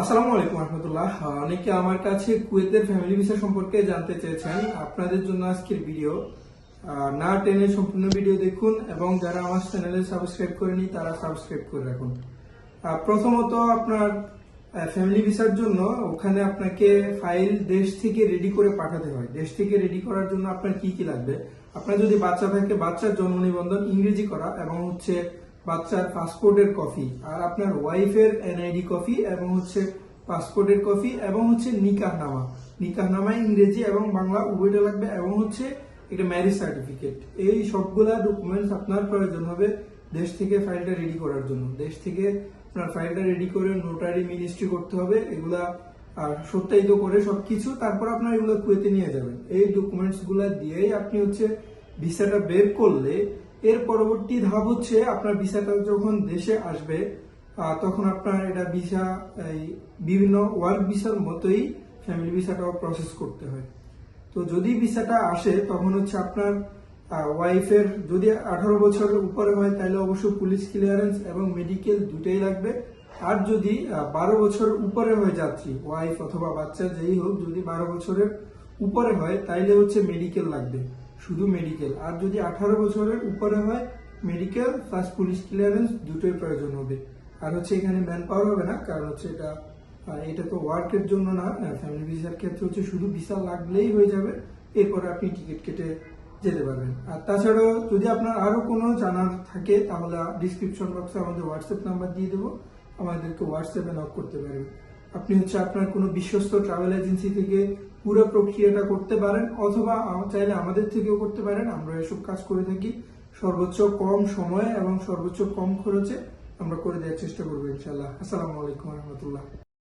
আসসালামু আলাইকুম রহমতুল্লাহ। অনেকে আমার কাছে কুয়েতের ফ্যামিলি ভিসা সম্পর্কে জানতে চেয়েছেন। আপনাদের জন্য আজকের ভিডিও। না টেনে সম্পূর্ণ ভিডিও দেখুন এবং যারা আমার চ্যানেলে সাবস্ক্রাইব করেনি, তারা সাবস্ক্রাইব করে রাখুন। প্রথমত আপনার ফ্যামিলি ভিসার জন্য ওখানে আপনাকে ফাইল দেশ থেকে রেডি করে পাঠাতে হয়। দেশ থেকে রেডি করার জন্য আপনার কি কি লাগবে? আপনার যদি বাচ্চা থাকে, বাচ্চার জন্ম নিবন্ধন ইংরেজি করা এবং হচ্ছে বাচ্চার পাসপোর্টের কপি আর আপনার ওয়াইফের এনআইডি কপি এবং হচ্ছে পাসপোর্টের কপি এবং হচ্ছে নিকাহনামা। নিকাহনামা ইংরেজি এবং বাংলা উভয়টা লাগবে এবং হচ্ছে একটা ম্যারেজ সার্টিফিকেট এই সবগুলা ডকুমেন্টস আপনার প্রয়োজন হবে দেশ থেকে ফাইলটা রেডি করার জন্য। দেশ থেকে আপনার ফাইলটা রেডি করে নোটারি মিনিস্ট্রি করতে হবে, এগুলা আর সত্যায়িত করে সবকিছু, তারপর আপনার এগুলো কুয়েতে নিয়ে যাবেন। এই ডকুমেন্টসগুলা দিয়েই আপনি হচ্ছে ভিসাটা বের করলে এর পরবর্তী ধাপ হচ্ছে আপনার ভিসাটা যখন দেশে আসবে তখন আপনার এটা ভিসা, এই বিভিন্ন ওয়ার্ক ভিসার মতোই ফ্যামিলি ভিসাটাও প্রসেস করতে হয়। তো যদি ভিসাটা আসে, তখন হচ্ছে আপনার ওয়াইফের যদি আঠারো বছরের উপরে হয়, তাহলে অবশ্যই পুলিশ ক্লিয়ারেন্স এবং মেডিকেল দুটোই লাগবে। আর যদি বারো বছর উপরে হয় যাত্রী ওয়াইফ অথবা বাচ্চা যেই হোক, যদি বারো বছরের উপরে হয়, তাইলে হচ্ছে মেডিকেল লাগবে। শুধু মেডিকেল আর যদি আঠারো বছরের উপরে হয় মেডিকেল প্লাস পুলিশ ক্লিয়ারেন্স দুটোই প্রয়োজন হবে। আর হচ্ছে এখানে ম্যান পাওয়ার হবে না, কারণ হচ্ছে এটা এটা তো ওয়ার্কের জন্য না ফ্যামিলি ভিসার ক্ষেত্রে হচ্ছে শুধু ভিসা লাগলেই হয়ে যাবে, এরপরে আপনি টিকিট কেটে যেতে পারবেন। আর তাছাড়াও যদি আপনার আরও কোনো জানার থাকে, তাহলে ডিসক্রিপশন বক্সে আমাদের হোয়াটসঅ্যাপ নাম্বার দিয়ে দেবো, আমাদেরকে হোয়াটসঅ্যাপে নক করতে পারেন আপনি হচ্ছে আপনার কোনো বিশ্বস্ত ট্রাভেল এজেন্সি থেকে পুরো প্রক্রিয়াটা করতে পারেন, অথবা চাইলে আমাদের থেকেও করতে পারেন। আমরা এসব কাজ করে থাকি। সর্বোচ্চ কম সময়ে এবং সর্বোচ্চ কম খরচে আমরা করে দেওয়ার চেষ্টা করব ইনশাল্লাহ আসসালামু আলাইকুম রহমতুল্লাহ।